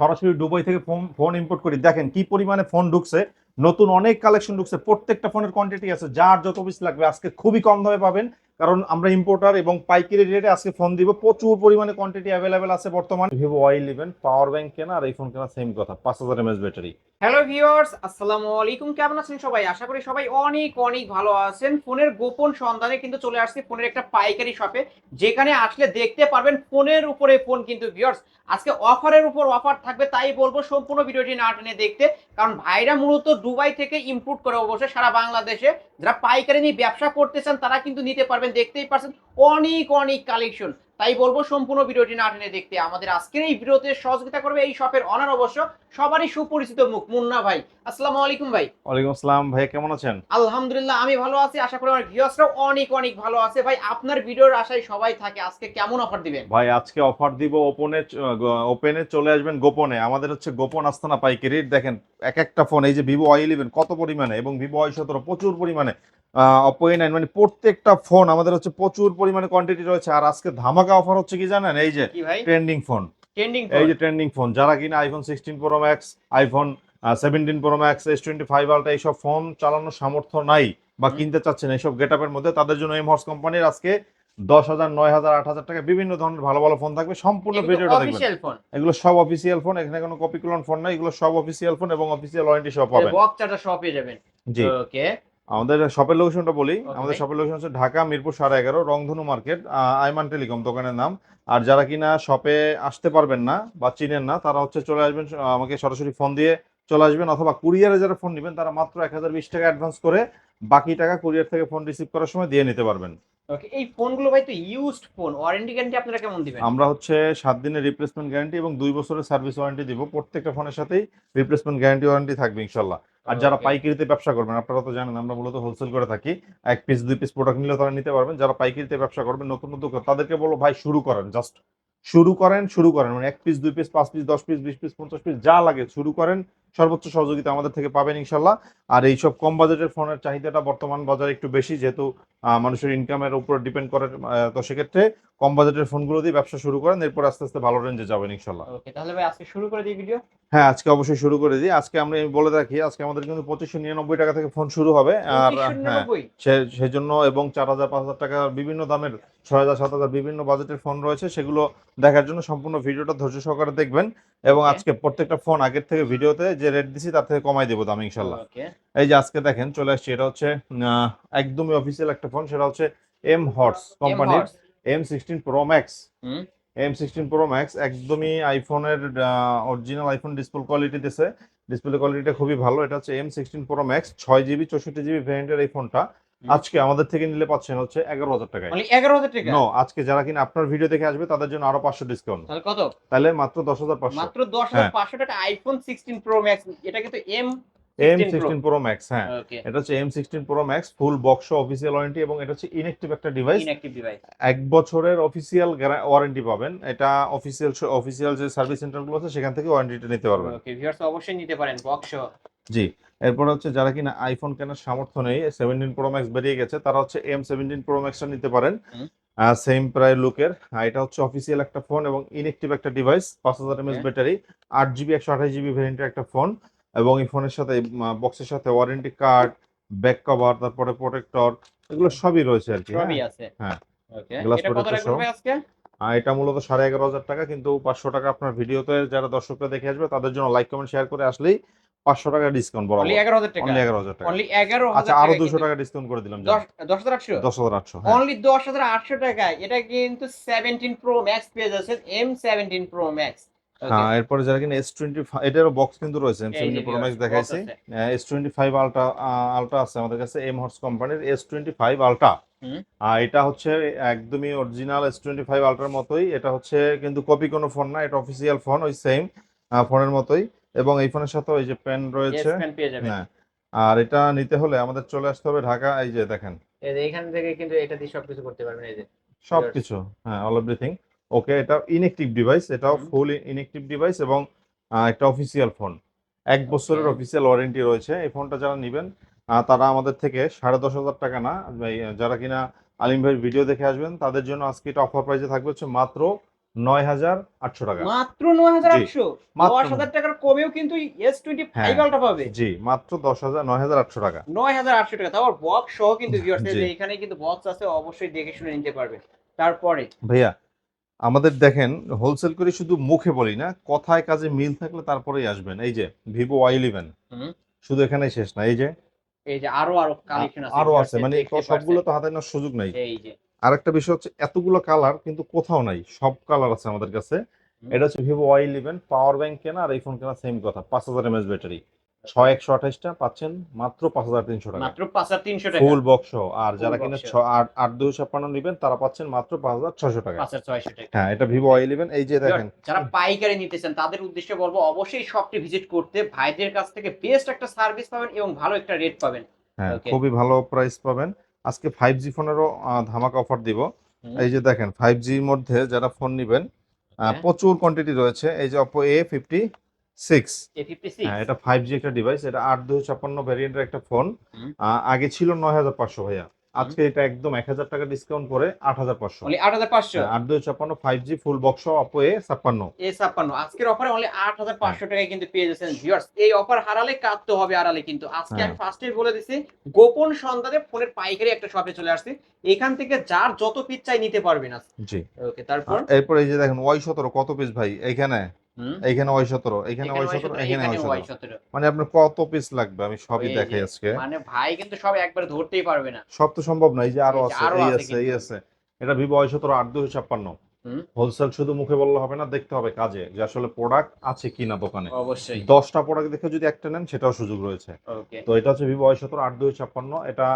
সরাসরি দুবাই থেকে phone phone import করি। দেখেন কি পরিমাণে ফোন ঢুকছে, নতুন অনেক কালেকশন ঢুকছে, প্রত্যেকটা ফোনের কোয়ান্টিটি আছে, যার যত পিস লাগবে আজকে খুবই কম দামে পাবেন। কারণ আমরা ইম্পোর্টার এবং পাইকারি রেটে আজকে ফোন দিব। প্রচুর পরিমাণে কোয়ান্টিটি অ্যাভেলেবেল আছে বর্তমানে। Vivo Y eleven power bank কেনা আর এই ফোন কেনা সেম কথা পাঁচ হাজার এমএস ব্যাটারি হ্যালো ভিউয়ার্স আসসালামু আলাইকুম। কেমন আছেন সবাই? আশা করি সবাই অনেক অনেক ভালো আছেন। ফোনের গোপন সন্ধানে কিন্তু চলে আসছে ফোনের একটা পাইকারি শপে যেখানে আসলে দেখতে পারবেন ফোনের উপরে ফোন কিন্তু ভিউয়ার্স আজকে অফারের উপর অফার থাকবে তাই বলব সম্পূর্ণ ভিডিওটি না টেনে দেখতে কারণ ভাইরা মূলত দুবাই থেকে ইম্পোর্ট করে অবশ্যই সারা বাংলাদেশে। যারা পাইকারি নিয়ে ব্যবসা করতে চান তারা কিন্তু নিতে পারবেন দেখতেই পারছেন অনেক অনেক কালেকশন তাই বলব সম্পূর্ণ ভিডিওটি না টেনে দেখতে। আমাদের আজকের এই ভিডিওতে সহযোগিতা করবে এই শপের অনার অবশ্য। সবারই সুপরিচিত মুখ মুন্না ভাই। আসসালামু আলাইকুম ভাই। ওয়ালাইকুম আসসালাম ভাই কেমন আছেন? আলহামদুলিল্লাহ আমি ভালো আছি। আশা করি আমার ভিউয়ার্সরাও অনেক অনেক ভালো আছে। ভাই আপনার ভিডিওর আশায় সবাই থাকে। আজকে কেমন অফার দিবেন? ভাই আজকে অফার দিব ওপেনে ওপেনে চলে আসবেন গোপনে। আমাদের হচ্ছে গোপন আস্তানা পাইকারি দেখেন এক একটা ফোন এই যে ভিভো ওয়াই ইলেভেন কত পরিমাণে এবং ভিভো ওয়াই সতেরো প্রচুর পরিমাণে। অপো এ নাইন মানে প্রত্যেকটা ফোন আমাদের হচ্ছে প্রচুর পরিমাণে কোয়ান্টিটি রয়েছে। আর আজকে ধামাকা অফার হচ্ছে কি জানেন? এই যে ট্রেন্ডিং ফোন এই যে ট্রেন্ডিং ফোন যারা কিনা iPhone sixteen pro max iPhone seventeen pro max S twenty five ultra এইসব ফোন চালানোর সামর্থ্য নাই বা কিনতে চাচ্ছেন এইসব গেট আপের মধ্যে তাদের জন্য এম হর্স কোম্পানির আজকে দশ হাজার নয় হাজার আট হাজার টাকা বিভিন্ন ধরনের ভালো ভালো ফোন থাকবে। সম্পূর্ণ ভিডিওটা দেখবেন। এগুলো সব অফিসিয়াল ফোন এখানে কোনো কপি ক্লোন ফোন নাই। এগুলো সব অফিসিয়াল ফোন এবং অফিসিয়াল ওয়ারেন্টি সব পাবেন। বক্স চার্জার সব পেয়ে যাবেন। জি। ওকে আমাদের শপের লোকেশনটা বলি. আমাদের শপের লোকেশন হচ্ছে ঢাকা মিরপুর সাড়ে এগারো রংধনু মার্কেট আইমান টেলিকম দোকানের নাম। আর যারা কিনা শপে আসতে পারবেন না বা চিনেন না তারা হচ্ছে চলে আসবেন আমাকে সরাসরি ফোন দিয়ে চলে আসবেন অথবা কুরিয়ারে যারা ফোন নেবেন তারা মাত্র এক হাজার বিশ টাকা অ্যাডভান্স করে বাকি টাকা কুরিয়ার থেকে ফোন রিসিভ করার সময় দিয়ে নিতে পারবেন। এই ফোনগুলো ভাই তো ইউজড ফোন ওয়ারেন্টি গ্যারান্টি আপনারা কেমন দিবেন? আমরা হচ্ছে সাত দিনের রিপ্লেসমেন্ট গ্যারান্টি এবং দুই বছরের সার্ভিস ওয়ারেন্টি দিব প্রত্যেকটা ফোনের সাথেই রিপ্লেসমেন্ট গ্যারান্টি ওয়ারেন্টি থাকবে ইনশাল্লাহ। আর যারা পাইকারিতে ব্যবসা করবেন আপনারা তো জানেন আমরা মূলত হোলসেল করে থাকি। এক পিস দুই পিস প্রোডাক্ট নিলে তারা নিতে পারবেন। যারা পাইকারিতে ব্যবসা করবেন নতুন নতুন তাদেরকে বলো ভাই শুরু করেন জাস্ট শুরু করেন শুরু করেন। মানে এক পিস দুই পিস পাঁচ পিস দশ পিস বিশ পিস পঞ্চাশ পিস যা লাগে শুরু করেন। সর্বোচ্চ সহযোগিতা আমাদের থেকে পাবেন ইনশাল্লাহ। আর এইসব কম বাজেটের ফোনের চাহিদাটা বর্তমান বাজারে একটু বেশি যেহেতু মানুষের ইনকামের উপর ডিপেন্ড করে তো সেক্ষেত্রে কম বাজেটের ফোনগুলো দিয়ে ব্যবসা শুরু করেন এরপর আস্তে আস্তে ভালো রেঞ্জে যাবেন ইনশাল্লাহ। ওকে তাহলে ভাই আজকে শুরু করে দিই ভিডিও হ্যাঁ আজকে অবশ্যই শুরু করে দিই। আজকে আমরা আমি বলে রাখি আজকে আমাদের কিন্তু পঁচিশশো নিরানব্বই টাকা থেকে ফোন শুরু হবে। আর হ্যাঁ সেজন্য এবং চার হাজার পাঁচ হাজার টাকা বিভিন্ন দামের ছয় হাজার সাত হাজার বিভিন্ন বাজেটের ফোন রয়েছে সেগুলো দেখার জন্য সম্পূর্ণ ভিডিওটা ধৈর্য সহকারে দেখবেন। এবং আজকে প্রত্যেকটা ফোন আগের থেকে ভিডিওতে যে রেট দিছি তার থেকে কমাই দেবো দাম ইনশাল্লাহ এই যে আজকে দেখেন চলে আসছে এটা হচ্ছে একদমই অফিসিয়াল একটা ফোন সেটা হচ্ছে এম হর্স কোম্পানির এম সিক্সটিন প্রো ম্যাক্স হুম। এম সিক্সটিন প্রো ম্যাক্স একদমই আইফোনের অরিজিনাল আইফোন ডিসপ্লে কোয়ালিটি দিছে। ডিসপ্লে কোয়ালিটিটা খুবই ভালো এটা হচ্ছে এম সিক্সটিন প্রো ম্যাক্স ছয় জিবি চৌষট্টি জিবি ভ্যারিয়েন্টের এই ফোনটা। আজকে আমাদের থেকে নিলে পাচ্ছেন হচ্ছে এগারো হাজার টাকায়। মানে এগারো হাজার টাকা? নো আজকে যারা কিনা আপনার ভিডিও দেখে আসবে তাদের জন্য আরও পাঁচশো ডিসকাউন্ট তাহলে কত? তাহলে মাত্র দশ হাজার পাঁচশো। মাত্র দশ হ্যাঁ। হাজার পাঁচশো টাকা আইফোন সিক্সটিন প্রো ম্যাক্স এটা কিন্তু M M sixteen pro max হ্যাঁ। এটা হচ্ছে M sixteen pro max full box official warranty এবং এটা হচ্ছে ইনএক্টিভ একটা ডিভাইস ডিভাইস এক বছরের অফিসিয়াল ওয়ারেন্টি পাবেন। এটা অফিসিয়াল অফিসিয়াল যে সার্ভিস সেন্টারগুলো আছে সেখান থেকে ওয়ারেন্টিটা নিতে পারবেন। ওকে ভিউয়ার্স অবশ্যই নিতে পারেন বক্স জি। এরপর হচ্ছে যারা কিনা আইফোন কেনার সামর্থ্য নেই সেভেন্টিন প্রো ম্যাক্স বেরিয়ে গেছে তারা হচ্ছে এম সেভেন্টিন প্রো ম্যাক্সটা নিতে পারেন। সেম প্রায় লুকের এটা হচ্ছে অফিসিয়াল একটা ফোন এবং ইনএক্টিভ একটা ডিভাইস পাঁচ হাজার এমএস. ব্যাটারি আট জিবি একশো আঠাশ জিবি ভ্যারিয়েন্টের একটা ফোন এবং এই ফোনের সাথে বক্সের সাথে ওয়ারেন্টি কার্ড ব্যাক কভার তারপরে প্রোটেক্টর এগুলো সবই রয়েছে আর কি হ্যাঁ। সবই আছে হ্যাঁ। সহ। এটা মূলত সাড়ে এগারো হাজার টাকা কিন্তু পাঁচশো টাকা আপনার ভিডিওতে যারা দর্শকরা দেখে আসবে তাদের জন্য লাইক কমেন্ট শেয়ার করে আসলেই পাঁচশো টাকা ডিসকাউন্ট বরাবর। অনলি টাকা। অনলি এগারো হাজার টাকা। অনলি আচ্ছা আরও টাকা টাকা ডিসকাউন্ট করে দিলাম দশ দশ হাজার আটশো? দশ হাজার আটশো হ্যাঁ। অনলি দশ হাজার আটশো টাকায় এটা কিন্তু seventeen pro max pro max হ্যাঁ এরপরে যারা কিনা এস টোয়েন্টি এটারও বক্স কিন্তু রয়েছে এম সেভেন্টি প্রো ম্যাক্স দেখাইছি। S twenty five ultra ultra আছে আমাদের কাছে এম হর্স কোম্পানির এস টোয়েন্টি ফাইভ আলট্রা আর এটা হচ্ছে একদমই অরিজিনাল এস টোয়েন্টি ফাইভ আলট্রার মতোই। এটা হচ্ছে কিন্তু কপি কোনো ফোন না এটা অফিসিয়াল ফোন ওই সেম ফোনের মতোই। এবং এই ফোনের সাথে ওই যে পেন রয়েছে। পেন পেয়ে যাবেন। হ্যাঁ। আর এটা নিতে হলে আমাদের চলে আসতে হবে ঢাকা এই যে দেখেন। এই যে এখান থেকে কিন্তু এটা দিয়ে সবকিছু করতে পারবেন এই যে। সবকিছু হ্যাঁ অল এভরিথিং ওকে এটা ইনএক্টিভ ডিভাইস এটাও ফুল ইনএক্টিভ ডিভাইস এবং একটা অফিসিয়াল ফোন এক বছরের. অফিসিয়াল ওয়ারেন্টি রয়েছে। এই ফোনটা যারা নেবেন তারা আমাদের থেকে সাড়ে দশ হাজার টাকা না যারা কিনা আলিম ভাইয়ের ভিডিও দেখে আসবেন তাদের জন্য আজকে এটা অফার প্রাইসে থাকবে হচ্ছে মাত্র নয় হাজার আটশো টাকা। মাত্র নয় হাজার আটশো? দশ হাজার টাকার কমেও কিন্তু এস টোয়েন্টি ফাইভ। আলটা পাবে। জি মাত্র দশ হাজার নয় হাজার আটশো টাকা। নয় হাজার আটশো টাকা। তারপর বক্স সহ কিন্তু এখানে কিন্তু বক্স আছে অবশ্যই দেখে শুনে নিতে পারবে। তারপরে ভাইয়া আমাদের দেখেন হোলসেল করে শুধু মুখে বলি না কথায় কাজে মিল থাকলে তারপরেই আসবেন। এই যে ভিভো ওয়াই ইলেভেন। শুধু এখানে শেষ না এই যে? এই যে আরও আরও কালেকশন আছে আরও আছে মানে সবগুলো তো হাতে নেওয়ার সুযোগ নাই। এই যে। আরেকটা বিষয় হচ্ছে এতগুলো কালার কিন্তু কোথাও নাই সব কালার আছে আমাদের কাছে। এটা হচ্ছে Vivo Y eleven power bank কেনা আর এই ফোন কেনা সেম কথা পাঁচ হাজার এমএস ব্যাটারি ছয় একশো আঠাশটা পাচ্ছেন মাত্র পাঁচ হাজার তিনশো টাকা। মাত্র পাঁচ হাজার তিনশো টাকা। ফুল বক্স আর যারা কিনা ছ- আট আট দুই ছাপ্পান্ন নেবেন তারা পাচ্ছেন মাত্র পাঁচ হাজার ছশো টাকা। হ্যাঁ এটা ভিভো ওয়াই ইলেভেন এই যে দেখেন। যারা পাইকারি নিতেছেন তাদের উদ্দেশ্যে বলব অবশ্যই শপটি ভিজিট করতে ভাইদের কাছ থেকে বেস্ট একটা সার্ভিস পাবেন এবং ভালো একটা রেট পাবেন। হ্যাঁ খুবই ভালো প্রাইস পাবেন। আজকে ফাইভ জি ফোনেরও ধামাকা অফার দিব। এই যে দেখেন ফাইভ জির মধ্যে যারা ফোন নেবেন আহ, প্রচুর কোয়ান্টিটি রয়েছে। এই যে অপো এ ফিফটি সিক্স হ্যাঁ এটা ফাইভ জি একটা ডিভাইস এটা আট দুই ছাপ্পান্ন ভ্যারিয়েন্টের একটা ফোন। আগে ছিল নয় হাজার পাঁচশো ভাইয়া। আজকে এটা একদম এক হাজার টাকা ডিসকাউন্ট করে আট হাজার পাঁচশো। অনলি আট হাজার পাঁচশো? আট দুই ছাপ্পান্ন five G full box Oppo A ছাপ্পান্ন। এ ছাপ্পান্ন। আজকের অফারে অনলি আট হাজার। পাঁচশো টাকায় কিন্তু পেয়ে যাচ্ছেন ভিউয়ার্স এই অফার হারালে কাটতে হবে আড়ালে কিন্তু। আজকে আমি হ্যাঁ। ফার্স্টেই বলে দিছি গোপন সন্ধানে ফোনের পাইকারি একটা শপে চলে আসছি। এখান থেকে যার যত পিস চাই নিতে পারবেন আজকে। জি। ওকে তারপর? এরপর এই যে দেখেন ওয়াই সতেরো কত পিস ভাই? এইখানে? হুম, এইখানে ওয়াই সতেরো এখানে এখানে ওয়াই সতেরো এখানে এখানে ওয়াই সতেরো। মানে আপনার কত পিস লাগবে আমি সবই দেখাই আজকে। মানে ভাই কিন্তু সব একবারে ধরতেই পারবে না। সব তো সম্ভব না এই যে আরও আছে এই আছে এই আছে। এটা ভিভো ওয়াই সতেরো আট দুই ছাপ্পান্ন। হুম। হোলসেল শুধু মুখে বললে হবে না দেখতে হবে কাজে যে আসলে প্রোডাক্ট আছে কিনা দোকানে। অবশ্যই। দশটা প্রোডাক্ট দেখে যদি একটা নেন সেটাও সুযোগ রয়েছে। তো এটা হচ্ছে ভিভো ওয়াই সতেরো আট দুই ছাপ্পান্ন এটা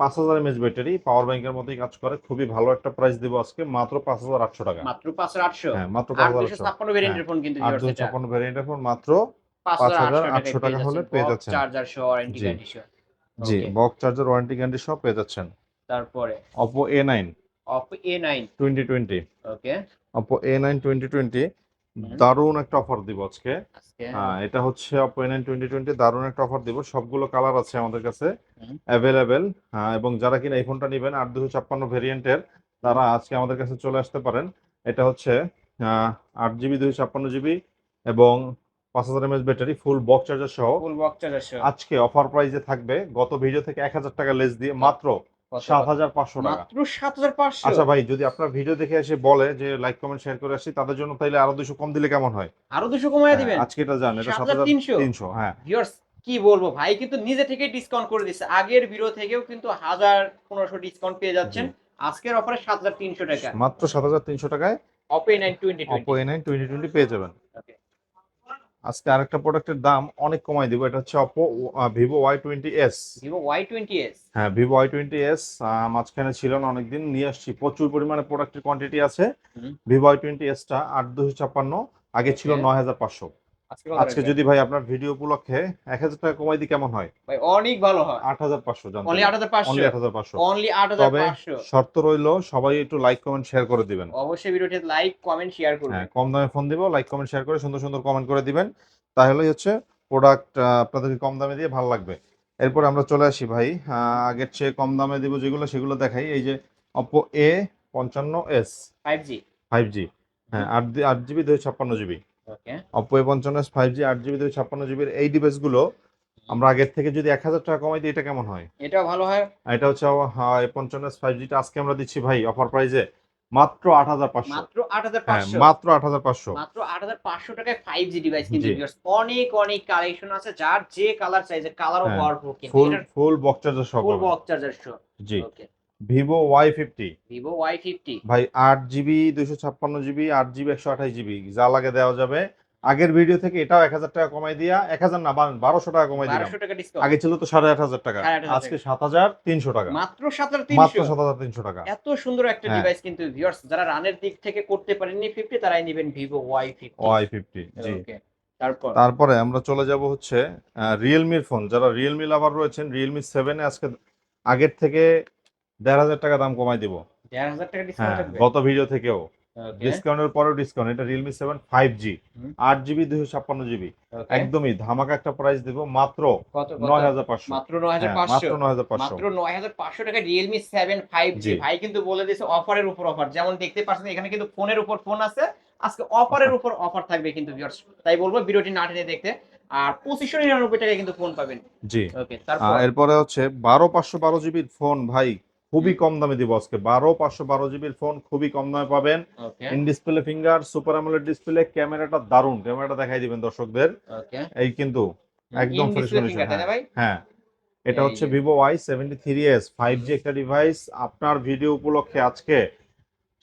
পাঁচ হাজার এমএচ ব্যাটারি পাওয়ার ব্যাংকের মতোই কাজ করে খুবই ভালো একটা প্রাইস দিব আজকে মাত্র পাঁচ হাজার আটশো টাকা। মাত্র পাঁচ হাজার আটশো? হ্যাঁ মাত্র পাঁচ হাজার ছাপ্পান্ন ভেরিয়েন্টের ফোন কিন্তু আট viewers দুই এটা। ছাপ্পান্ন ভ্যারিয়েন্টের ফোন মাত্র পাঁচ হাজার আটশো টাকা হলে পেয়ে যাচ্ছেন। চার্জার সহ ওয়ারেন্টি। গ্যারান্টি সহ। জি বক্স চার্জার ওয়ারেন্টি গ্যারান্টি সব পেয়ে যাচ্ছেন। তারপরে? Oppo A nine Oppo A nine twenty twenty okay Oppo A nine twenty twenty. দারুণ একটা অফার দিব আজকে। হ্যাঁ এটা হচ্ছে Oppo A nine twenty twenty দারুণ একটা অফার দিব। সবগুলো কালার আছে আমাদের কাছে। অ্যাভেলেবেল হ্যাঁ এবং যারা কিনা এই ফোনটা নেবেন আট দুশো ছাপ্পান্ন ভেরিয়েন্টের তারা আজকে আমাদের কাছে চলে আসতে পারেন। এটা হচ্ছে আট জিবি দুশো ছাপ্পান্ন জিবি এবং পাঁচ হাজার MS battery full box charger সহ। ফুল বক্স চার্জার সহ। আজকে অফার প্রাইসে থাকবে গত ভিডিও থেকে এক হাজার টাকা লেস দিয়ে মাত্র কত? সাত হাজার পাঁচশো টাকা। মাত্র সাত হাজার পাঁচশো। আচ্ছা ভাই যদি আপনার ভিডিও দেখে এসে বলে যে লাইক কমেন্ট শেয়ার করে আসি তাদের জন্য তাইলে আরও দুশো কম দিলে কেমন হয়? আরও দুশো কমায় দিবেন। হ্যাঁ, আজকে এটা জান এটা সাত হাজার তিনশো। হ্যাঁ। কি বলব ভাই কিন্তু নিজে থেকে ডিসকাউন্ট করে দিচ্ছে। আগের ভিডিও থেকেও কিন্তু হাজার পনেরোশো ডিসকাউন্ট পেয়ে যাচ্ছেন। আজকের অফারে সাত হাজার তিনশো টাকা। মাত্র সাত হাজার তিনশো টাকায় Oppo nine twenty Oppo A nine twenty twenty পেয়ে যাবেন. আজকে আরেকটা প্রোডাক্টের দাম অনেক কমাই দিব। এটা হচ্ছে Oppo Vivo Y twenty S Vivo Y twenty S হ্যাঁ ভিভো ওয়াই টোয়েন্টি এস মাঝখানে ছিল না অনেকদিন নিয়ে আসছি। প্রচুর পরিমাণে প্রোডাক্টের কোয়ান্টিটি আছে। ভিভো ওয়াই টোয়েন্টি এসটা আট দুশো ছাপ্পান্ন আগে ছিল. নয় হাজার পাঁচশো। আজকে যদি ভাই আপনার ভিডিও উপলক্ষে এক হাজার টাকা কমাই দিই কেমন হয়? ভাই অনেক ভালো হয়। আট হাজার পাঁচশো অনলি আট হাজার পাঁচশো। অনলি আট হাজার পাঁচশো। অনলি আট হাজার তবে শর্ত রইল সবাই একটু লাইক কমেন্ট শেয়ার করে দিবেন। অবশ্যই ভিডিওটি লাইক কমেন্ট শেয়ার করবেন। হ্যাঁ কম দামে ফোন দিব লাইক কমেন্ট শেয়ার করে সুন্দর সুন্দর কমেন্ট করে দিবেন। তাহলেই হচ্ছে প্রোডাক্ট আপনাদেরকে কম দামে দিয়ে ভালো লাগবে। এরপর আমরা চলে আসি ভাই আগের চেয়ে কম দামে দিব যেগুলো সেগুলো দেখাই। এই যে অপো এ পঞ্চান্ন S five G five G হ্যাঁ আট আট জিবি দুই ছাপ্পান্ন জিবি। অপো এ পঞ্চান্ন ফাইভ জি আট জিবি দুই ছাপ্পান্ন জিবির এই ডিভাইসগুলো আমরা আগের থেকে যদি এক হাজার টাকা কমাই দিই এটা কেমন হয়? এটাও ভালো হয়। এটা হচ্ছে পঞ্চান্ন ফাইভ জিটা আজকে আমরা দিচ্ছি ভাই অফার প্রাইজে মাত্র আট হাজার পাঁচশো। মাত্র আট হাজার হ্যাঁ পাঁচশো। মাত্র আট হাজার পাঁচশো। মাত্র আট হাজার পাঁচশো টাকায় ফাইভ জি ডিভাইস কিন্তু অনেক অনেক কালেকশন আছে যার যে কালার চাইছে কালারও পাওয়ারফুল কিন্তু ফুল ফুল বক্স চার্জার সহ ফুল বক্স চার্জার জি। Okay Vivo Y fifty. Vivo Y fifty. ভাই আট জিবি দুইশো ছাপ্পান্ন জিবি আট জিবি একশো আঠাশ জিবি যা লাগে দেওয়া যাবে। আগের ভিডিও থেকে এটাও এক হাজার টাকা কমাই দিয়া এক হাজার না বারোশো টাকা কমাই দিলাম। আগে ছিল তো সাড়ে আট হাজার টাকা। আজকে সাত হাজার তিনশো টাকা। মাত্র সাত মাত্র সাত হাজার তিনশো টাকা। এত সুন্দর একটা হ্যাঁ। ডিভাইস কিন্তু ভিউয়ার্স যারা রানের দিক থেকে করতে পারেননি ফিফটি তারাই নেবেন Vivo Y fifty. Y fifty জি। তারপর? তারপরে আমরা চলে যাব হচ্ছে রিয়েলমির ফোন যারা রিয়েলমি লাভার রয়েছেন রিয়েলমি সেভেনে আজকে আগের থেকে দেড় হাজার টাকা দাম কমাই দিব। হ্যাঁ গত ভিডিও থেকেও। ডিসকাউন্টের পরেও ডিসকাউন্ট এটা রিয়েলমি সেভেন ফাইভ জি আট জিবি দুশো ছাপ্পান্ন জিবি একদমই ধামাকা একটা প্রাইস দিব মাত্র কত কত? নয় হাজার পাঁচশো। মাত্র নয় হাজার হ্যাঁ, পাঁচশো। মাত্র নয় হাজার পাঁচশো। মাত্র নয় হাজার পাঁচশো টাকা রিয়েলমি সেভেন ফাইভ জি। ভাই কিন্তু বলে দিয়েছে অফারের উপর অফার যেমন দেখতে পাচ্ছেন এখানে কিন্তু ফোনের উপর ফোন আছে। আজকে অফারের উপর অফার থাকবে কিন্তু তাই বলব ভিডিওটি না টেনে দেখতে। আর পঁচিশশো নিরানব্বই টাকায় কিন্তু ফোন পাবেন। জি। ওকে তারপর? এরপরে হচ্ছে বারো পাঁচশো বারো জিবির ফোন ভাই। খুবই কম দামে দিব আজকে। বারো পাঁচশো বারো জিবির ফোন খুবই কম দামে পাবেন। In display finger super AMOLED display ক্যামেরাটা দারুণ ক্যামেরাটা দেখাই দিবেন দর্শকদের। এই কিন্তু একদম ভাই? হ্যাঁ। এটা হচ্ছে Vivo Y seventy three S five G একটা ডিভাইস আপনার ভিডিও উপলক্ষে আজকে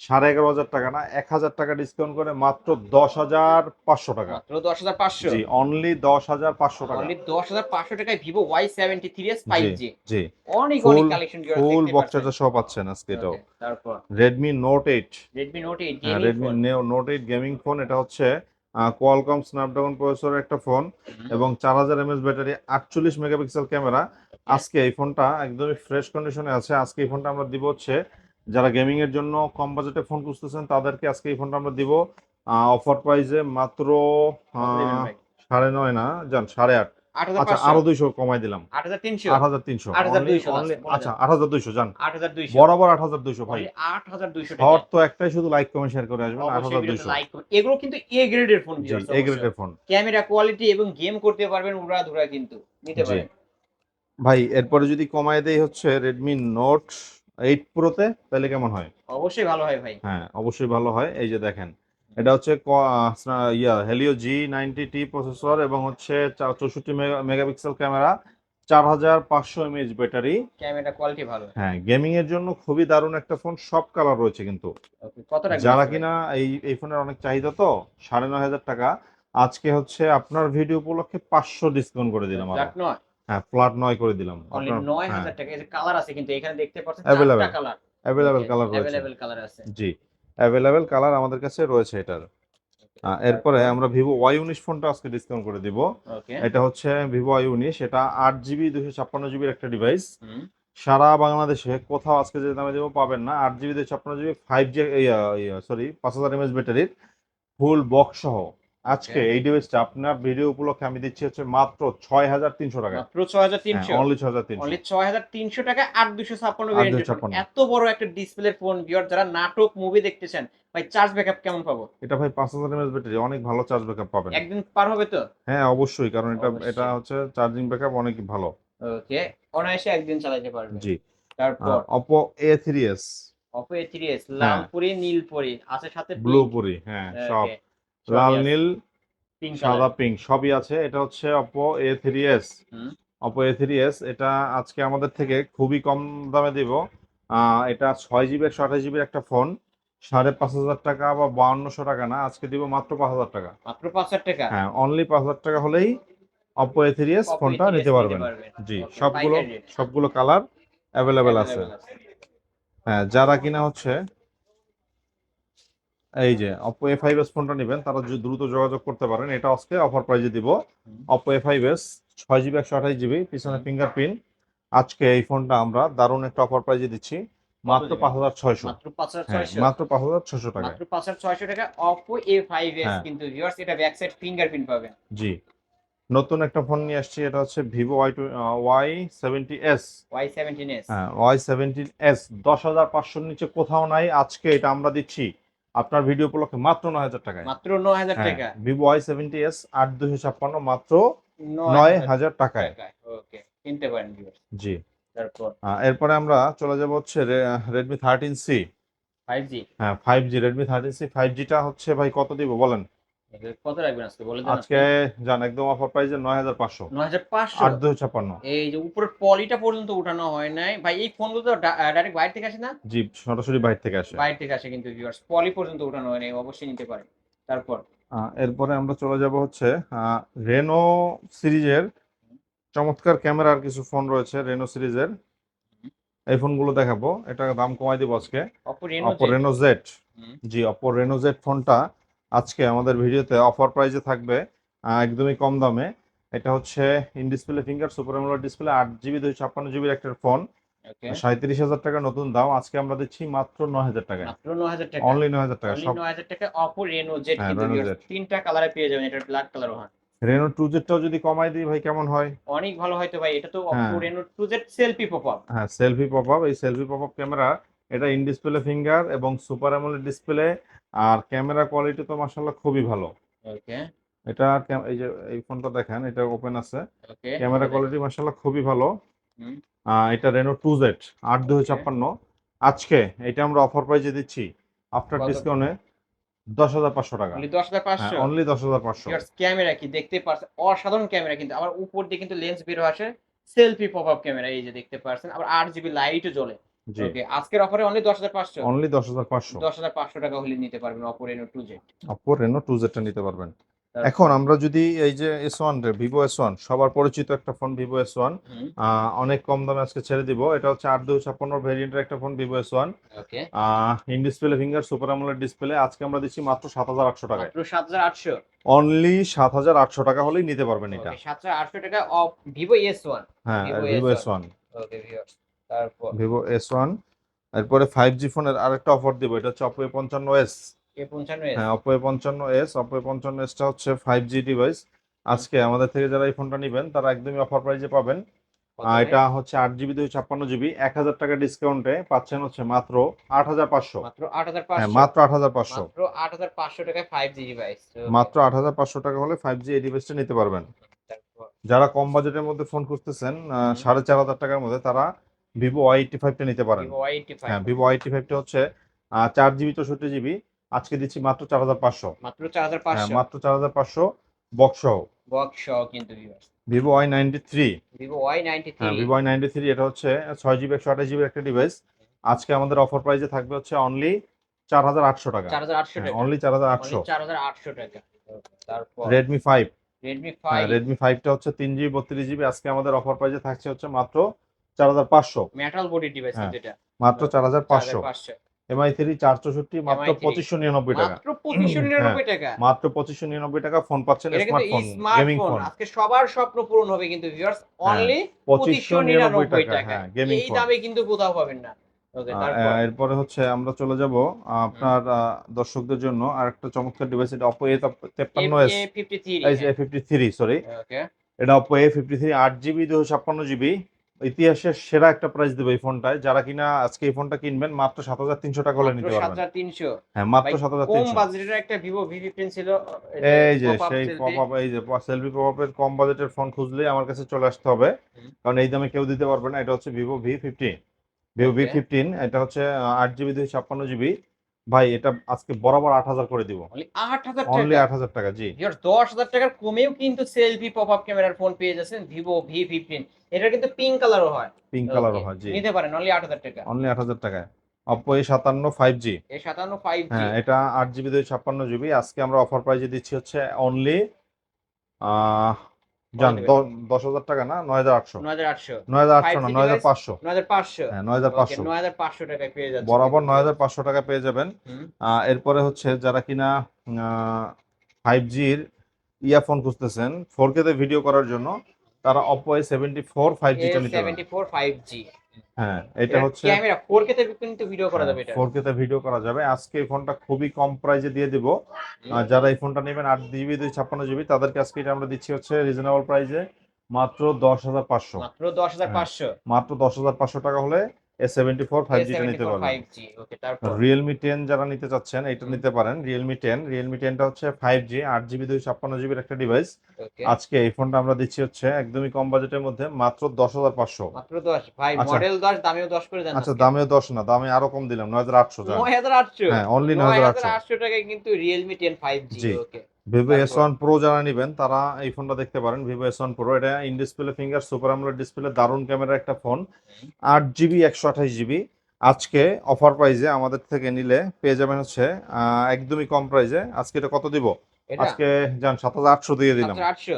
সাড়ে এগারো হাজার টাকা না এক হাজার টাকা ডিসকাউন্ট করে মাত্র দশ হাজার পাঁচশো টাকা। দশ হাজার পাঁচশো? জি অনলি দশ হাজার পাঁচশো টাকা। অনলি দশ হাজার পাঁচশো টাকায় Vivo Y seventy three S five G জি। অনেক অনেক কালেকশন ফুল বক্স চার্জার সহ পাচ্ছেন। আজকে এটাও তারপর? Redmi note eight Redmi note eight হ্যাঁ Redmi note eight gaming phone এটা হচ্ছে কোয়ালকম স্ন্যাপড্রাগন প্রসেসরের একটা ফোন এবং চার হাজার এমএস ব্যাটারি আটচল্লিশ মেগাপিক্সেল ক্যামেরা। আজকে এই ফোনটা একদমই ফ্রেশ কন্ডিশনে আছে। আজকে এই ফোনটা আমরা দিব হচ্ছে যারা গেমিং এর জন্য কম বাজেটে ফোন খুঁজতেছেন তাদেরকে আজকে এই ফোনটা আমরা দিব। অফার প্রাইসে মাত্র সাড়ে নয় না জান সাড়ে আট। আচ্ছা আরও দুইশো কমাই দিলাম। আট হাজার তিনশো। আট হাজার তিনশো। 8,200 Only- last, বলে আচ্ছা আট হাজার দুইশো জান। আট হাজার দুইশো। বরাবর আট হাজার দুইশো ভাই। আট হাজার দুইশো শর্ট তো একটাই শুধু লাইক কমেন্ট শেয়ার করে আসবেন আট হাজার দুইশো। লাইক করুন এগুলো কিন্তু এ গ্রেডের ফোন এ গ্রেডের ফোন ক্যামেরা কোয়ালিটি এবং গেম করতে পারবেন উড়া ধুরা কিন্তু। নিতে। পারেন। ভাই এরপরে যদি কমায় দেই হচ্ছে রেডমি নোট এইট প্রোতে তাহলে কেমন হয়? অবশ্যই ভালো হয় ভাই। হ্যাঁ অবশ্যই ভালো হয়। এই যে দেখেন এটা হচ্ছে ইয়া Helio G ninety T processor এবং হচ্ছে চৌষট্টি মেগাপিক্সেল ক্যামেরা চার হাজার পাঁচশো এমএইচ ব্যাটারি। ক্যামেরা কোয়ালিটি ভালো। হ্যাঁ গেমিং এর জন্য খুবই দারুণ একটা ফোন সব কালার রয়েছে কিন্তু। যারা কিনা এই এই ফোনের অনেক চাহিদা তো সাড়ে নয় হাজার টাকা। আজকে হচ্ছে আপনার ভিডিও উপলক্ষে পাঁচশো ডিসকাউন্ট করে দিলাম আরও। হ্যাঁ ফ্ল্যাট নয় করে দিলাম। অনলি আপনার- নয় হ্যাঁ, হাজার টাকা। এই যে কালার আছে কিন্তু এখানে দেখতে পাচ্ছেন চারটা কালার অ্যাভেলেবেল কালার রয়েছে। অ্যাভেলেবেল কালার আছে। জি অ্যাভেলেবেল কালার আমাদের কাছে রয়েছে এটার। এরপরে আমরা ভিভো ওয়াই উনিশ ফোনটা আজকে ডিসকাউন্ট করে দিব। এটা হচ্ছে ভিভো ওয়াই উনিশ এটা আট জিবি দুশো ছাপ্পান্ন জিবির একটা ডিভাইস সারা বাংলাদেশে কোথাও আজকে যে দামে দেবো পাবেন না। আট জিবি দুশো ছাপ্পান্ন জিবি ফাইভ জি সরি পাঁচ হাজার এমএস ব্যাটারির ফুল বক্স সহ। আজকে. এই ডিভাইসটা আপনার ভিডিও উপলক্ষে আমি দিচ্ছি হচ্ছে মাত্র ছয় হাজার তিনশো টাকা মাত্র ছয় হাজার তিনশো। অনলি ছয় হাজার তিনশো। অনলি ছয় হাজার তিনশো টাকা আট দুশো ছাপ্পান্ন 8,256 এত বড় একটা ডিসপ্লে ফোন ভিওর যারা নাটক মুভি দেখতেছেন ভাই চার্জ ব্যাকআপ কেমন পাবো? এটা ভাই পাঁচ হাজার এমএস ব্যাটারি অনেক ভালো চার্জ ব্যাকআপ পাবেন। একদিন পার হবে তো? হ্যাঁ অবশ্যই কারণ এটা এটা হচ্ছে চার্জিং ব্যাকআপ অনেক ভালো। ওকে অনায়াসে একদিন চালাতে পারবে জি। তারপর? Oppo A three S Oppo A three S লাল পরি নীল পরি আছে সাথে ব্লু পুরি হ্যাঁ সব। লাল নীল সাদা পিঙ্ক সবই আছে। এটা হচ্ছে Oppo A three S. Oppo A three S এটা আজকে আমাদের থেকে খুবই কম দামে দিব। এটা ছয় জিবি একশো আঠাশ জিবির একটা ফোন। সাড়ে পাঁচ হাজার টাকা বা বাউন্নশো টাকা না আজকে দিব মাত্র পাঁচ হাজার টাকা। মাত্র পাঁচ হাজার টাকা? হ্যাঁ অনলি পাঁচ হাজার টাকা হলেই অপো এ থ্রি এস ফোনটা নিতে পারবেন। জি সবগুলো সবগুলো কালার অ্যাভেলেবেল আছে। হ্যাঁ যারা কিনা হচ্ছে এই যে অপো এ ফাইভ এস ফোনটা নেবেন তারা যদি দ্রুত যোগাযোগ করতে পারেন এটা আজকে অফার প্রাইজে দিব। অপো এ ফাইভ এস ছয় জিবি একশো আঠাশ জিবি পিছনে। ফিঙ্গারপ্রিন্ট আজকে এই ফোনটা আমরা দারুণ একটা অফার প্রাইজে দিচ্ছি মাত্র পাঁচ হাজার ছয়শো। মাত্র পাঁচ হাজার হ্যাঁ ছয়শো? মাত্র পাঁচ হাজার ছয়শো টাকায়। মাত্র পাঁচ হাজার ছয়শো টাকা অপো এ ফাইভ এস। কিন্তু ভিউয়ার্স এটা ব্যাক সাইড ফিঙ্গারপ্রিন্ট পাবেন। জি। নতুন একটা ফোন নিয়ে আসছি এটা হচ্ছে Vivo Y two Y seventy S Y seventeen S হ্যাঁ ওয়াই সেভেন্টিন এস দশ হাজার পাঁচশোর নিচে কোথাও নাই। আজকে এটা আমরা দিচ্ছি। আপনার ভিডিও উপলক্ষে মাত্র নয় হাজার টাকা মাত্র নয় হাজার হ্যাঁ, টাকা। ভিভো ওয়াই সেভেন্টি এস আট দুশো ছাপ্পান্ন মাত্র নয় হাজার টাকায়। ওকে কিনতে পারেন জি। এরপরে আমরা চলে যাব হচ্ছে Redmi thirteen C five G হ্যাঁ five G Redmi thirteen C five জিটা হচ্ছে ভাই কত দিব বলেন? কত রাখবেন আজকে? বলে দেন আজকে জান একদম অফার প্রাইসে নয় হাজার পাঁচশো। নয় হাজার পাঁচশো? আট দুশো ছাপ্পান্ন। এই যে উপরের পলিটা পর্যন্ত উঠানো হয় নাই। ভাই এই ফোনগুলো তো ডাইরেক্ট বাইরে থেকে আসে না? জি সরাসরি বাইরে থেকে আসে। বাইরে থেকে আসে কিন্তু ভিউয়ার্স পলি পর্যন্ত উঠানো হয় নাই অবশ্যই নিতে পারেন। তারপর? এরপরে আমরা চলে যাব হচ্ছে রেনো সিরিজের চমৎকার ক্যামেরার কিছু ফোন রয়েছে রেনো সিরিজের। এই ফোনগুলো দেখাবো। এটা দাম কমাই দিব আজকে। Oppo Reno Oppo Reno Z G Oppo Reno Z ফোনটা আজকে আমাদের ভিডিওতে অফার প্রাইসে থাকবে একদমই কম দামে। এটা হচ্ছে in display finger super AMOLED display আট জিবি দুই ছাপ্পান্ন জিবির একটা ফোন সাঁত্রিশ হাজার টাকা নতুন দাম আজকে আমরা দিচ্ছি মাত্র নয় হাজার টাকা। অনলি নয় হাজার টাকা। নয় হাজার টাকা অপো রেনো জেড হ্যাঁ। তিনটা কালারে পেয়ে যাবেন এটা ব্ল্যাক কালার হয়। রেনো টু জেডটাও যদি কমাই দিই ভাই কেমন হয়? অনেক ভালো হয়তো ভাই এটা তো অপো হ্যাঁ। Reno two Z selfie pop up হ্যাঁ সেলফি পপ আপ এই সেলফি পপ আপ ক্যামেরা এটা ইন ডিসপ্লে ফিঙ্গার এবং সুপার অ্যামোলেড ডিসপ্লে আর ক্যামেরা কোয়ালিটি তো মাসাল্লাহ খুবই ভালো। ওকে। এটা এই যে এই ফোনটা দেখেন এটা ওপেন আছে। ক্যামেরা কোয়ালিটি মাসাল্লাহ খুবই ভালো। এটা রেনো টু জেড আট দুই ছাপ্পান্ন। আজকে এটা আমরা অফার প্রাইজে দিচ্ছি আফটার ডিসকাউন্টে দশ হাজার পাঁচশো টাকা। দশ হাজার পাঁচশো? অনলি দশ হাজার পাঁচশো। ক্যামেরা কি দেখতে পাচ্ছেন অসাধারণ ক্যামেরা কিন্তু আবার উপর দিয়ে কিন্তু লেন্স বের হয়ে আসে সেলফি পপ আপ ক্যামেরা এই যে দেখতে পাচ্ছেন আবার আট জিবি লাইটও জ্বলে। ওকে আজকের অফারে অনলি দশ হাজার পাঁচশো? অনলি দশ হাজার পাঁচশো। দশ হাজার পাঁচশো টাকা হলে নিতে পারবেন Oppo Reno two Z Oppo Reno two জেডটা নিতে পারবেন। এখন আমরা যদি এই যে এস ওয়ান রে ভিভো এস ওয়ান সবার পরিচিত একটা ফোন ভিভো এস ওয়ান অনেক কম দামে আজকে ছেড়ে দিব। এটা হচ্ছে আট দুই ছাপ্পান্ন ভেরিয়েন্টের একটা phone Vivo S one okay in display finger super আমলের ডিসপ্লে আজকে আমরা দিচ্ছি মাত্র সাত হাজার আটশো টাকায়। মাত্র সাত হাজার আটশো? অনলি সাত হাজার আটশো টাকা হলেই নিতে পারবেন এটা। সাত হাজার আটশো টাকা ভিভো এস ওয়ান হ্যাঁ ভিভো এস ওয়ান ওকে তারপর ভিভো এস ওয়ান এরপরে ফাইভ জি ফোনের আরেকটা অফার দিব এটা হচ্ছে অপো পঞ্চান্ন এস হ্যাঁ অপো পঞ্চান্ন এস অপো পঞ্চান্ন এসটা হচ্ছে ফাইভ জি ডিভাইস আজকে আমাদের থেকে যারা এই ফোনটা নেবেন তারা একদমই অফার প্রাইজে পাবেন। এটা হচ্ছে আট জিবি দুই ছাপ্পান্ন জিবি এক হাজার টাকা ডিসকাউন্টে পাচ্ছেন হচ্ছে মাত্র আট হাজার পাঁচশো। মাত্র আট হাজার হ্যাঁ পাঁচশো মাত্র আট হাজার পাঁচশো। আট হাজার পাঁচশো টাকায় ফাইভ জি ডিভাইস মাত্র আট হাজার পাঁচশো টাকা হলে ফাইভ জি এই ডিভাইসটা নিতে পারবেন। যারা কম বাজেটের মধ্যে ফোন খুঁজতেছেন সাড়ে চার হাজার টাকার মধ্যে তারা ভিভো ওয়াই এইটটি ফাইভটা নিতে পারেন। হ্যাঁ ভিভো ওয়াই এইটটি ফাইভটা হচ্ছে চার জিবি চৌষট্টি জিবি। আজকে দিচ্ছি মাত্র চার হাজার পাঁচশো। মাত্র চার হাজার হ্যাঁ পাঁচশো মাত্র চার হাজার পাঁচশো বক্স সহ বক্স সহ কিন্তু Vivo Y ninety three Vivo Y ninety হ্যাঁ three Vivo Y ninety three এটা হচ্ছে ছয় জিবি একশো আঠাশ জিবির একটা ডিভাইস আজকে আমাদের অফার প্রাইসে থাকবে হচ্ছে অনলি চার হাজার আটশো টাকা। চার হাজার আটশো টাকা। অনলি চার হাজার আটশো। চার হাজার আটশো টাকা। তারপর রেডমি ফাইভ রেডমি হ্যাঁ ফাইভ রেডমি ফাইভটা হচ্ছে তিন জিবি বত্রিশ জিবি। আজকে আমাদের অফার প্রাইসে থাকছে হচ্ছে মাত্র চার হাজার পাঁচশো। মেটাল বডি ডিভাইস হ্যাঁ, এটা মাত্র চার হাজার পাঁচশো। এমআই থ্রি চার চৌষট্টি মাত্র পঁচিশশো নিরানব্বই টাকা। মাত্র পঁচিশশো নিরানব্বই টাকা। মাত্র পঁচিশশো নিরানব্বই টাকা ফোন পাচ্ছেন স্মার্টফোন গেমিং ফোন আজকে সবার স্বপ্ন পূরণ হবে কিন্তু ভিউয়ার্স অনলি পঁচিশশো নিরানব্বই টাকা টাকা। হ্যাঁ গেমিং এই দামে কিন্তু কোথাও পাবেন না। এরপরে হচ্ছে আমরা চলে যাব আপনার দর্শকদের জন্য। আর একটা চমৎকার ডিভাইস এটা অপো এ তেপ্পান্ন S A fifty three sorry এটা অপো এ ফিফটি থ্রি আট জিবি দুশো ছাপ্পান্ন জিবি ইতিহাসের সেরা একটা প্রাইস দেবে এই ফোনটায়। যারা কিনা আজকে এই ফোনটা কিনবেন মাত্র সাত হাজার তিনশো টাকা হলে নিতে পারবেন। হ্যাঁ মাত্র সাত হাজার কম তিনশো বাজেটের একটা ভিভো ভি ফিফটিন ছিল। এই যে সেই। পপ আপ এই যে সেলফি পপ আপের কম বাজেটের ফোন খুঁজলে আমার কাছে চলে আসতে হবে। কারণ এই দামে কেউ দিতে পারবে না। এটা হচ্ছে Vivo V fifteen Vivo V fifteen এটা হচ্ছে আট জিবি দুই ছাপ্পান্ন জিবি ভাই এটা আজকে বরাবর আট হাজার করে দিব। আট হাজার অনলি টাকা আট হাজার টাকা জি। দশ হাজার টাকার কমেও কিন্তু সেলফি পপ আপ ক্যামেরার ফোন পেয়ে যাচ্ছেন ভিভো ভি ফিফটিন এটা কিন্তু পিঙ্ক কালারও হয়। পিঙ্ক কালারও হয় জি। নিতে পারেন অনলি আট হাজার টাকা। অনলি আট হাজার টাকায়। অপো এ সাতান্ন ফাইভ জি এই সাতান্ন ফাইভ হ্যাঁ এটা আট জিবি দুই ছাপ্পান্ন জিবি আজকে আমরা অফার প্রাইজে দিচ্ছি হচ্ছে অনলি জান দশ হাজার টাকা না? নয় হাজার আটশো? নয় হাজার আটশো। নয় হাজার আটশো না নয় হাজার পাঁচশো। নয় হাজার পাঁচশো। হ্যাঁ নয় হাজার পাঁচশো। নয় হাজার পাঁচশো টাকায় পেয়ে যাচ্ছে বরাবর নয় হাজার পাঁচশো টাকা পেয়ে যাবেন। এরপরে হচ্ছে যারা কিনা ফাইভ জির ইয়ারফোন খুঁজতেছেন ফোর কে তে ভিডিও করার জন্য তারা Oppo A seventy four five জিটা নিতে পারেন। সেভেন্টি ফোর ফাইভ জি হ্যাঁ এটা হচ্ছে ক্যামেরা 4K তে কিন্তু ভিডিও করা যাবে এটা। ফোর তে ভিডিও করা যাবে। আজকে এই ফোনটা খুবই কম প্রাইসে দিয়ে দিব। যারা এই ফোনটা নেবেন 8 জিবি দুই ছাপ্পান্ন জিবি তাদেরকে আজকে এটা আমরা দিচ্ছি হচ্ছে রিজনেবল প্রাইসে মাত্র দশ হাজার পাঁচশো। মাত্র দশ হাজার হ্যাঁ। পাঁচশো। মাত্র দশ হাজার পাঁচশো টাকা হলে এ সেভেন্টি ফোর ফাইভ জিটা নিতে পারবেন। ফাইভ ওকে তারপর? রিয়েলমি টেন যারা নিতে চাচ্ছেন এটা নিতে পারেন। হচ্ছে একটা ডিভাইস আজকে এই ফোনটা আমরা দিচ্ছি হচ্ছে একদমই কম বাজেটের মধ্যে মাত্র ভাই আচ্ছা। মডেল দামেও দশ করে দেন আচ্ছা দামেও দশ না দামে আরও কম দিলাম হ্যাঁ অনলি টাকায় কিন্তু। Okay Vivo S one pro যারা নেবেন তারা এই ফোনটা দেখতে পারেন ভিভো এস ওয়ান প্রো এটা ইন ডিসপ্লে ফিঙ্গার সুপার আমলের ডিসপ্লে দারুণ ক্যামেরার একটা ফোন আট জিবি একশো আঠাশ জিবি আজকে অফার প্রাইজে আমাদের থেকে নিলে পেয়ে যাবেন হচ্ছে একদমই কম প্রাইজে আজকে এটা কত দিব? আজকে যান সাত হাজার আটশো দিয়ে দিলাম।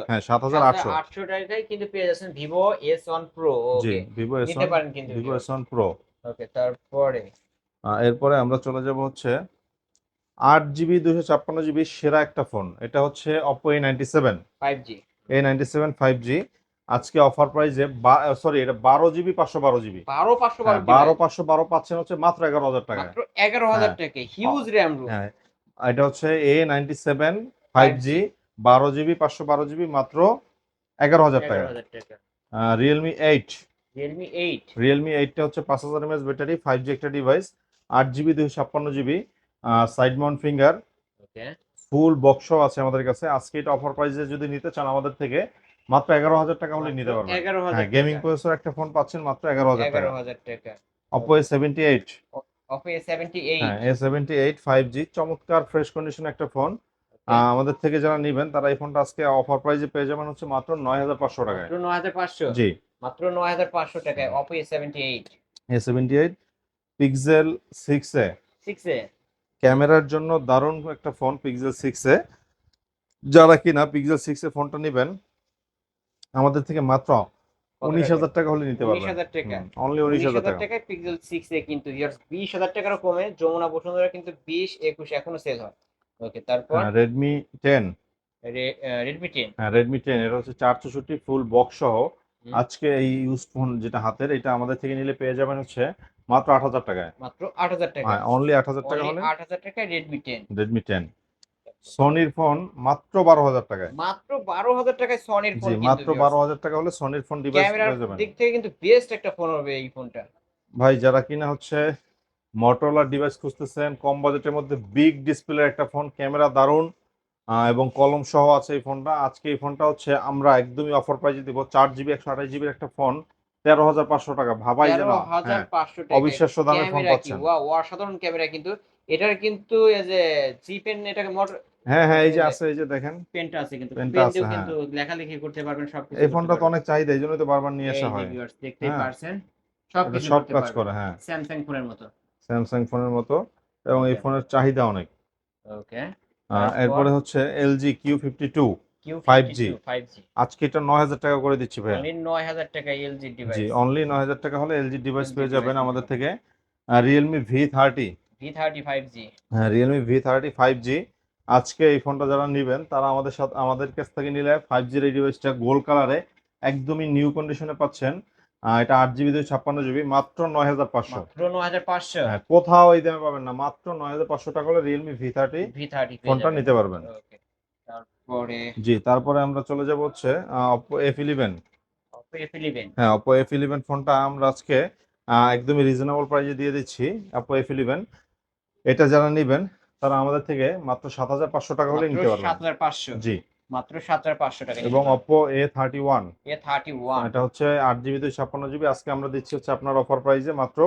হ্যাঁ সাত হাজার আটশো। আটশো টাকায় কিন্তু পেয়ে যাচ্ছেন ভিভো এস ওয়ান প্রো জি ভিভো এস কিন্তু Vivo S one pro okay তারপরে? এরপরে আমরা চলে যাব হচ্ছে আট জিবি দুশো ছাপ্পান্ন জিবি সেরা একটা ফোন। এটা হচ্ছে Oppo A ninety seven five G A ninety seven five G আজকে অফার প্রাইসে সরি এটা বারো জিবি পাঁচশো বারো জিবি। বারো পাঁচশো বারো বারো পাঁচশো বারো পাচ্ছেন হচ্ছে মাত্র এগারো হাজার মাত্র এগারো হাজার টাকা হিউজ র্যাম হ্যাঁ এটা হচ্ছে A ninety seven five G বারো জিবি পাঁচশো বারো জিবি মাত্র এগারো টাকা। হাজার টাকা। Realme eight Realme eight Realme এইটটা হচ্ছে পাঁচ হাজার এমএস ব্যাটারি ফাইভ জি একটা ডিভাইস আট জিবি দুশো ছাপ্পান্ন GB. Side mount finger okay. Full বক্সও আছে আমাদের কাছে। আজকে এটা অফার প্রাইসে যদি নিতে চান আমাদের থেকে মাত্র এগারো হাজার টাকা হলে নিতে পারবেন। এগারো হাজার হ্যাঁ গেমিং প্রসেসর একটা ফোন পাচ্ছেন মাত্র এগারো হাজার এগারো টাকা হাজার টাকা। Oppo A seventy eight Oppo A seventy eight হ্যাঁ A seventy eight five G চমৎকার ফ্রেশ কন্ডিশন একটা ফোন আমাদের থেকে যারা নিবেন তারা এই ফোনটা আজকে অফার প্রাইসে পেয়ে যাবেন হচ্ছে মাত্র নয় হাজার পাঁচশো টাকায়। নয় হাজার পাঁচশো? জি। মাত্র নয় হাজার পাঁচশো টাকায় Oppo A seventy eight A seventy eight pixel six A সিক্সে ক্যামেরার জন্য দারুণ একটা ফোন পিক্সেল সিক্স এ। যারা কিনা পিক্সেল সিক্স এ ফোনটা নেবেন আমাদের থেকে মাত্র উনিশ হাজার টাকা? হলে নিতে পারবেন। অনলি উনিশ হাজার টাকা। পিক্সেল সিক্স এ কিন্তু বিশ হাজার টাকারও কমে যমুনা বসুন্ধরা কিন্তু বিশ একুশ এখনও সেল হয়। ওকে তারপর রেডমি টেন রেডমি টেন হ্যাঁ রেডমি টেন এটা হচ্ছে চার চৌষট্টি ফুল বক্স সহ আজকে এই ইউজ ফোন যেটা হাতের এটা আমাদের থেকে নিলে পেয়ে যাবেন হচ্ছে মাত্র আট হাজার টাকায়। মাত্র আট হাজার টাকা হ্যাঁ অনলি আট হাজার টাকা হলে? আট হাজার টাকায় রেডমি টেন রেডমি টেন সনির ফোন মাত্র বারো হাজার টাকায়। মাত্র বারো হাজার টাকায় সনির ফোন মাত্র বারো হাজার টাকা হলে সনির ফোন ডিভাইস পেয়ে যাবেন। দিক থেকে কিন্তু বেস্ট একটা ফোন হবে এই ফোনটা ভাই যারা কিনা হচ্ছে মটোরোলা ডিভাইস খুঁজতেছেন কম বাজেটের মধ্যে বিগ ডিসপ্লে একটা ফোন ক্যামেরা দারুণ এবং কলম সহ আছে এই ফোনটা আজকে এই ফোনটা হচ্ছে আমরা একদমই অফার প্রাইজে দিব চার জিবি একশো আঠাশ জিবির একটা ফোন তেরো হাজার পাঁচশো টাকা ভাবাই তেরো যেন হাজার হ্যাঁ, পাঁচশো টাকা। অবিশ্বাস্য দামে ফোন পাচ্ছেন। অসাধারণ ক্যামেরা কিন্তু। এটার কিন্তু এই যে জি পেন এটাকে মোটর হ্যাঁ হ্যাঁ এই যে আছে এই যে দেখেন। পেনটা আছে কিন্তু। পেনটা আছে, হ্যাঁ। কিন্তু লেখালেখি করতে পারবেন সব এই ফোনটা তো অনেক চাহিদা এই জন্যই তো বারবার নিয়ে আসা হয়। দেখতেই হ্যাঁ। পারছেন সব কিছু সব কাজ করে হ্যাঁ। স্যামসাং ফোনের মতো। স্যামসাং ফোনের মতো এবং এই ফোনের চাহিদা অনেক। ওকে এরপরে হচ্ছে LG Q fifty two 5G 5G আজকে এটা নয় হাজার টাকা করে দিচ্ছি ভাই অনলি 9000 টাকা এলজি ডিভাইস জি অনলি নয় হাজার টাকা হলে এলজি ডিভাইস পেয়ে যাবেন আমাদের থেকে। Realme V thirty V30 5G হ্যাঁ Realme V thirty five G আজকে এই ফোনটা যারা নেবেন তারা আমাদের সাথে আমাদের কাছ থেকে নিলে ফাইভ জির এই ডিভাইসটা গোল্ড কালারে একদমই নিউ কন্ডিশনে পাচ্ছেন। এটা আট জিবি দুই ছাপ্পান্ন জিবি মাত্র নয় হাজার পাঁচশো। মাত্র 9500 হ্যাঁ কোথাও এই দামে পাবেন না মাত্র নয় হাজার পাঁচশো টাকা হলে রিয়েলমি ভি থার্টি V30 পেয়ে ফোনটা নিতে পারবেন। তারপরে জি তারপরে আমরা চলে যাব হচ্ছে অপো এফ ইলেভেন F11 হ্যাঁ অপো এফ ইলেভেন ফোনটা আমরা আজকে একদমই রিজনেবল প্রাইসে দিয়ে দিচ্ছি অপো এফ ইলেভেন এটা যারা নেবেন তারা আমাদের থেকে মাত্র সাত হাজার পাঁচশো টাকা হলে নিতে পারবেন। 7500 জি। মাত্র 7500 টাকা এবং Oppo A thirty one A31 এটা হচ্ছে আট জিবি দুই ছাপ্পান্ন জিবি আজকে আমরা দিচ্ছি হচ্ছে আপনার অফার প্রাইসে মাত্র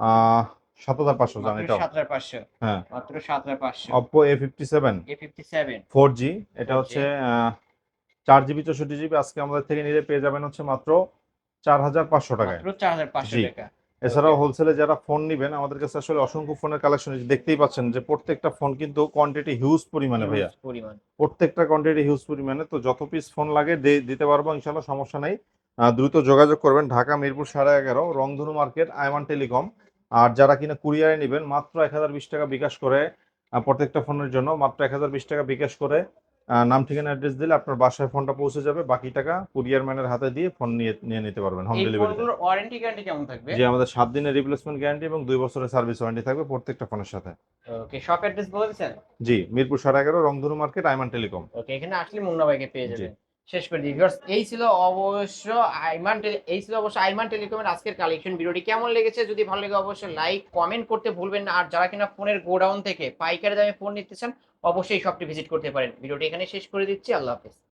আহ সাত হাজার পাঁচশো জান মাত্র এটাও। 7500 হ্যাঁ। মাত্র 7500 Oppo A fifty seven A57 four G এটা হচ্ছে চার জিবি চৌষট্টি জিবি আজকে আমাদের থেকে নিলে পেয়ে যাবেন হচ্ছে মাত্র চার হাজার পাঁচশো টাকায়। মাত্র 4500 জি। টাকা। এছাড়াও. হোলসেলে যারা ফোন নেবেন আমাদের কাছে আসলে অসংখ্য ফোনের কালেকশন দেখতেই পাচ্ছেন যে প্রত্যেকটা ফোন কিন্তু কোয়ান্টিটি হিউজ পরিমাণে ভাইয়া। প্রত্যেকটা কোয়ান্টিটি হিউজ পরিমাণে। তো যত পিস ফোন লাগে দিতে পারব ইনশাল্লাহ সমস্যা নেই। দ্রুত যোগাযোগ করবেন। ঢাকা মিরপুর সাড়ে এগারো রংধনু মার্কেট আইমান টেলিকম আর যারা কিনা কুরিয়ারে নেবেন মাত্র এক হাজার বিশ টাকা বিকাশ করে প্রত্যেকটা ফোনের জন্য মাত্র এক হাজার বিশ টাকা বিকাশ করে নাম ঠিকানা অ্যাড্রেস দিলে আপনার বাসায় ফোনটা পৌঁছে যাবে। বাকি টাকা কুরিয়ার ম্যানের হাতে দিয়ে ফোন নিয়ে নিয়ে নিতে পারবেন হোম ডেলিভারি ওয়ারেন্টি গ্যারান্টি কেমন থাকবে? যে আমাদের সাত দিনের রিপ্লেসমেন্ট গ্যারান্টি এবং দুই বছরের সার্ভিস ওয়ারেন্টি থাকবে প্রত্যেকটা ফোনের সাথে। ওকে শপ অ্যাড্রেস বলে দিচ্ছেন? জি মিরপুর সাড়ে এগারো রংধনু মার্কেট আইমান টেলিকম। ওকে এখানে আসলে মুন্না ভাইকে পেয়ে যাবেন। শেষ করে দিই। এই ছিল অবশ্য আইমান এই ছিল অবশ্য আইমান টেলিকমের আজকের কালেকশন ভিডিওটি কেমন লেগেছে? যদি ভালো লাগে অবশ্যই লাইক কমেন্ট করতে ভুলবেন না। আর যারা কিনা ফোনের গোডাউন থেকে পাইকারি দামে ফোন নিতে চান, অবশ্যই শপটি ভিজিট করতে পারেন। ভিডিওটি এখানে শেষ করে দিচ্ছি। আল্লাহ হাফেজ।